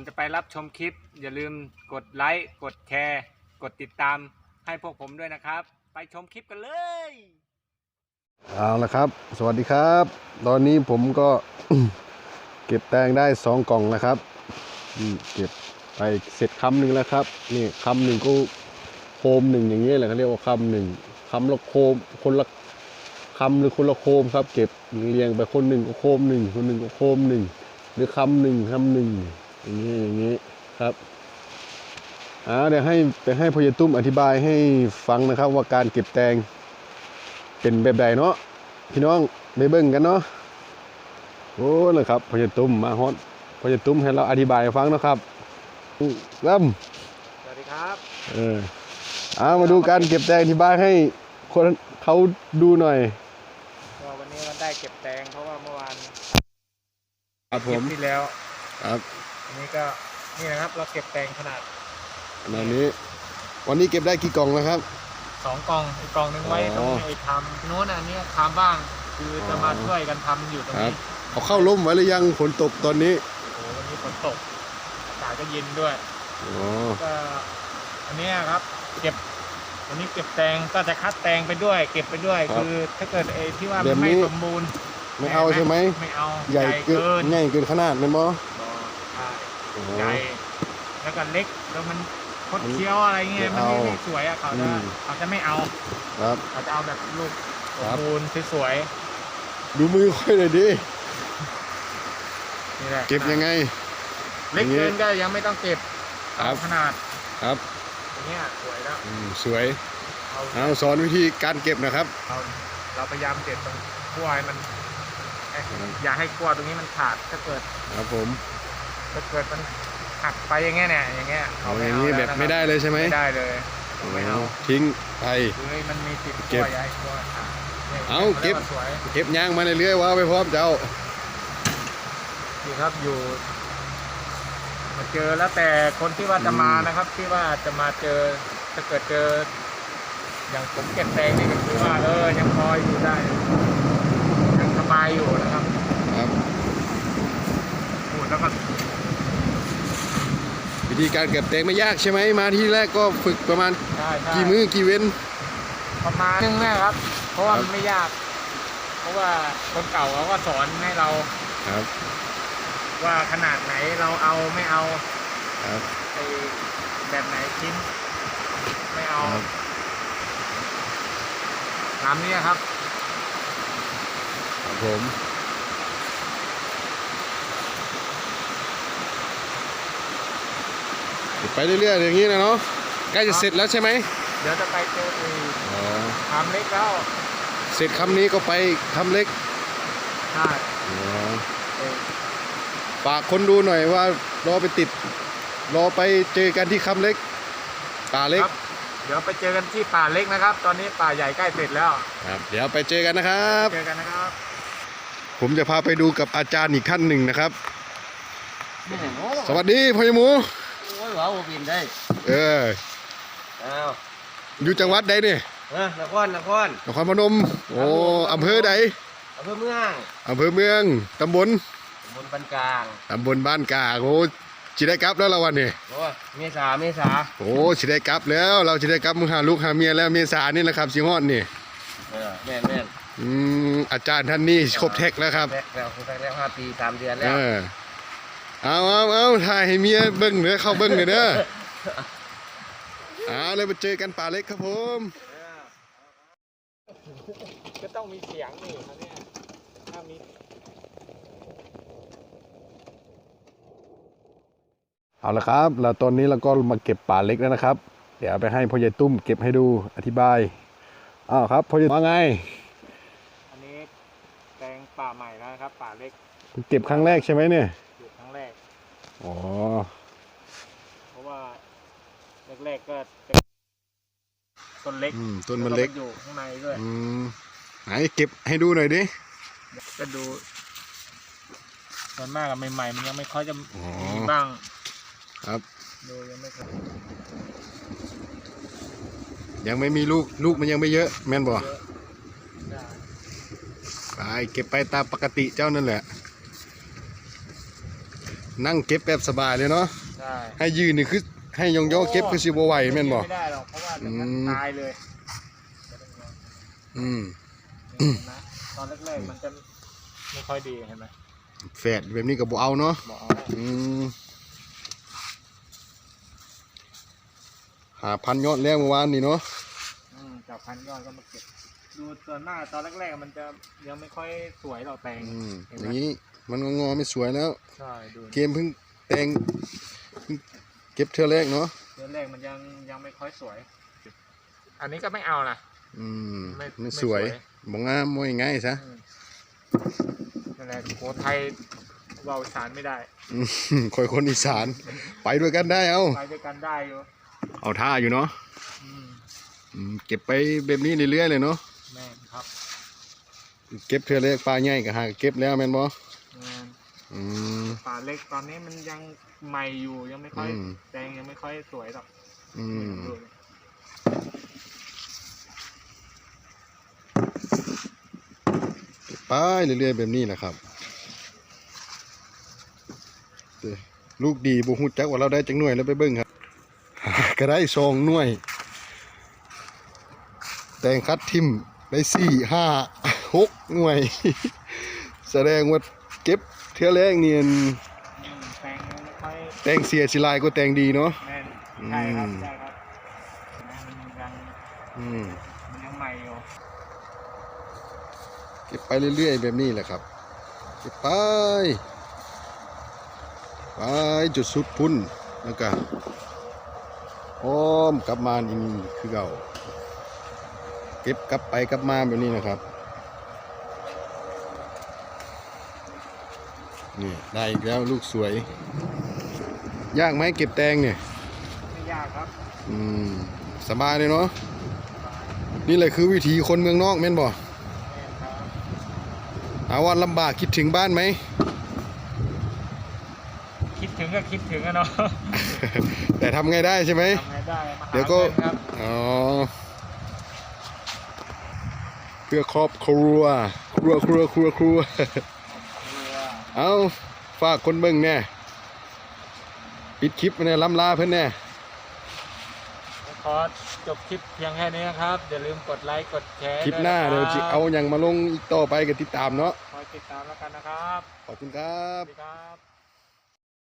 อนจะไปรับชมคลิป อย่าลืมกดไลค์กดแชร์กดติดตามให้พวกผมด้วยนะครับ ไปชมคลิปกันเลย เอาละครับ สวัสดีครับ ตอนนี้ผมก็ เก็บแตงได้สองกล่องแล้วครับเก็บไปเสร็จคำหนึ่งแล้วครับนี่คำหนึ่งก็โคมหนึ่งอย่างเงี้ยแหละเขาเรียกว่าคำหนึ่งคำละโคมคนละคำหรือคนละโคมครับ เก็บเรียงไปคนหนึ่งก็โคมหนึ่งคนหนึ่งก็โคมหนึ่งหรือคำหนึ่งคำหนึ่ง อย่างนี้อย่างนี้ครับอ่าเดี๋ยวให้ไปให้พอยายตุ้มอธิบายให้ฟังนะครับ ว่าการเก็บแตงเป็นแบบใดเนาะพี่น้องได้เบิ่งกันเนาะโอ้เลยครับพญตุ้มมาฮอดพญตุ้มให้เราอธิบายให้ฟังเนาะครับเริ่มสวัสดีครับเออเอามาดูการเก็บแตงที่บ้านให้คนเขาดูหน่อยก็วันนี้เราได้เก็บแตงเพราะว่าเมื่อวานครับผเก็บมที่แล้วครับ อันนี้ก็นี่นะครับเราเก็บแตงขนาดขณะนี้ วันนี้เก็บได้กี่กล่องแล้วครับ สองกล่องอีกกล่องหนึงไว้ตรงอ๋อ ไอ้ทำโน้นอันนี้ทำบ้าง คือจะมาช่วยกันทำอยู่ตรงครันี้บเอาเข้าร่มไว้หรือยังฝนตกตอนนี้โอ้โหวันนี้ฝนตกอากาศก็เย็นด้วย อ๋อก็อันเนี้ยครับเก็บวันนี้เก็บแตงก็จะคัดแตงไปด้วย เก็บไปด้วย คือถ้าเกิดไอ้ที่ว่ามันไม่สมบูรณ์ไม่เอาใช่ไหมไม่เอาใหญ่เกิเกินนใหญ่เกินขนาดไหมนบ่บ่ใช่ อ๋อใหญ่แล้วก็เล็กแล้วมันคดมันเคี้ยวอะไรเงี้ยไม่มันเอาไม่ไม่สวยอะเขาอืจะมเขาจะไม่เอาครับ เขาจะเอาแบบลูกสครัมบบูรณ์สวยดูมือค่อยเลยดิ ๆนี่แหละเก็บยังไง เล็กเกินก็ยังไม่ต้องเก็บครับ เอาขนาดครับอย่างเงี้ยสวยแล้วอืมสวย เอาเอาสอนวิธีการเก็บนะครับเราเราพยายามเก็บตรงขั้วให้มันเอ๊ะครับอย่าให้ขั้วตรงนี้มันขาดถ้าเกิด ครับผม ถ้าเกิดมันหักไปอย่างเงี้ยเนี่ยอย่างเงี้ยเอาไม่อย่างเนี้แบบล้วะไม่ได้เลยใช่ไหมไม่ได้เลยไม่เอาทิ้งไปคือมันมีติดเก็ขั้บวใหญ่ขั้วขาดนี่ยเอาเก็บรียว่สวยเก็บยางมาเรื่อยๆว่าไปพร้อมเจ้านี่ครับอยู่มาเจอแล้วแต่คนที่ว่าจะมาอืมนะครับ ที่ว่าจะมาเจอถ้าเกิดเจอ อย่างผมเก็บแตงนี่ก็คือว่าเออยังพออยู่ได้ยังสบายอยู่นะครับ ครับพูดแล้วก็วิ ธีการเก็บแตงไม่ยากใช่ไหมมาที่แรกก็ฝึกประมาณใช่ใช่กี่มือกี่เว้น ประมาณนึงแม่ครับ เพราะว่าครับ มันไม่ยาก เพราะว่าคนเก่าเขาก็สอนให้เราครับว่าขนาดไหนเราเอาไม่เอาครับ ไอ้แบบไหนชิ้น ไม่เอาครับ ตามนี้ครับ ครับผมเก็บ ไปเรื่อยๆอย่างนี้นะเนาะใกล้จะเสร็จแล้วใช่ไหมเดี๋ยวจะไปเจอไอ้อ๋อทำเล็กแล้วเสร็จคำนี้ก็ไปคำเล็กใช่อ๋อไอ้ฝากคนดูหน่อยว่ารอไปติด รอไปเจอกันที่คำเล็ก ป่าเล็กครับเดี๋ยวไปเจอกันที่ป่าเล็กนะครับ ตอนนี้ป่าใหญ่ใกล้เสร็จแล้วครับ เดี๋ยวไปเจอกันนะครับเจอกันนะครับ ผมจะพาไปดูกับอาจารย์อีกท่านหนึ่งนะครับนี่โอ้สวัสดีพ่อใหญ่หมู ยว้าวบินได้ เอออ้าวอยู่จังหวัดใดเนี่ยเออนครนครนครพนม โอ้อำเภอใดอำเภอเมืองอำเภอเมืองตำบลตำบลปานกลางตำบลบ้านกาโอ้ชิได้กลับแล้วละวันนี้โอ้ยเมษาเมษาโอ้ชิได้กลับแล้ว เราชิได้กลับมึงหาลูกหาเมียแล้วเมษานี่แหละครับสิฮอดนี่เออแม่นแม่นอืมอาจารย์ท่านนี้ครบแท็กแล้วครับแรกแล้วคุณแรกแล้วห้าปีสามเดือนเอแล้วอ เอาเอาเอาถ่ายให้เมียเบิ้งเด้อเข้าเบิ้งเด้อเด้อเอาเลยมาเจอกันป่าเล็กครับผม ก็ต้องมีเสียงนี่ครับเนี่ยถ้ามีเอาละครับ แล้วตอนนี้เราก็มาเก็บป่าเล็กแล้วนะครับ เดี๋ยวเอาไปให้พ่อใหญ่ตุ้มเก็บให้ดูอธิบายอ้าวครับพ่อใหญ่ว่าไง อันนี้แตงป่าใหม่แล้วนะครับ ป่าเล็ก เก็บครั้งแรกใช่ไหมเนี่ยอยู่ครั้งแรก อ๋อเพราะว่าแรกๆก็จะต้นเล็กอืมต้นมันเล็ก แวอยู่ข้างในด้วย อืมไหนเก็บให้ดูหน่อยดิ ก็ดูส่วนมากอะใหม่ๆมันยังไม่ค่อยจะอ๋อ มีบ้าง ครับ ดูยังไม่ค่อยยังไม่มีลูกลูกมันยังไม่เยอะ แม่นบ่เยอะได้ไปเก็บไปตามปกติเจ้านั่นแหละ นั่งเก็บแบบสบายเลยเนาะใช่ให้ยืนนี่คือให้ยองยอเก็บคือสิบ่ไหวแม่นบ่ไม่ได้หรอกเพราะว่าเดี๋ยวมันอืมตายเลยอืมเห็นไหมตอนแรกๆมันจะไม่ค่อยดีเห็นไหมแฝดแบบนี้ก็บ่เอาเนาะบอกเอาอืมหาพันยอดแล้วเมื่อวานนี่เนาะอืมจากพันยอดก็มาเก็บ ดูส่วนหน้ากตอนแรกๆมันจะยังไม่ค่อยสวยหรอกแตงอืมเห็นอไหมย่างนี้มันก็งอไม่สวยแล้ว ใช่ดูเกมเพิ่งแต่งเพิ่งเก็บเทื่อแรกเนาะเดือนแรกมันยังยังไม่ค่อยสวย อันนี้ก็ไม่เอานะ อืมไม่ไม่ไม่สวยสวยบ่งามบ่ง่ายซะอืมนั่นแหละโคไทยเบาสารไม่ได้ อืมคอยคนอีสาน ไปด้วยกันได้เอาไปด้วยกันได้อยู่เอาท่าอยู่เนาะอืมอืมเก็บไปแบบนี้เรื่อยๆเลยเนาะ แม่นครับเก็บเทื่อแรกปลาใหญ่ก็หาเก็บแล้วแม่นบ่แม่นอืมป่าเล็กตอนนี้มันยังใหม่อยู่ยังไม่ค่อยอืม แดงยังไม่ค่อยสวยหรอกอืมดูดิไปเรื่อยๆแบบนี้แหละครับเด้อลูกดีบุฮูจักว่าเราได้จังหน่วยแล้วไปเบิ้งครับ ก็ได้สองหน่วย แตงคัดทิม ได้สี่ห้าหกหน่วย แสดงว่าเก็บเท่าแรกเนียนอืมแดงยังไม่ค่อยแตงเสียชิลายก็แตงดีเนาะแม่นใช่ครับอืม ใช่ครับมันยังอืมมันยังใหม่อยู่เก็บไปเรื่อยๆแบบนี้แหละครับ เก็บไป ไปจุดสุดพุ่นแล้วก็อ้อมกลับมานี่คือเก่า เก็บกลับไปกลับมาแบบนี้นะครับ นี่ได้อีกแล้วลูกสวย ยากไหมเก็บแตงเนี่ย ไม่ยากครับ อืม สบายเลยเนาะ นี่แหละคือวิถีคนเมืองนอกแม่นบ่แม่นครับถามว่าลำบากคิดถึงบ้านไหม คิดถึงก็คิดถึงอะเนาะ แต่ทำไงได้ใช่ไหมทำไงได้มาหาเดี๋ยวก็งินครับ อ๋อเพื่อครอบครัว ครัวครัวครัวครัวเอาฝากคนเบิ่งแน่ปิดคลิปไปเนี่ยล้ำลาเพิ่นแน่ขอจบคลิปเพียงแค่นี้นะครับอย่าลืมกดไลค์กดแชร์คลิปหน้าด้เดี๋ยววยจะนะครับเอาอย่างมาลงอีกต่อไปก็ติดตามเนาะคอยติดตามแล้วกันนะครับ ขอบคุณครับสวัสดีครับ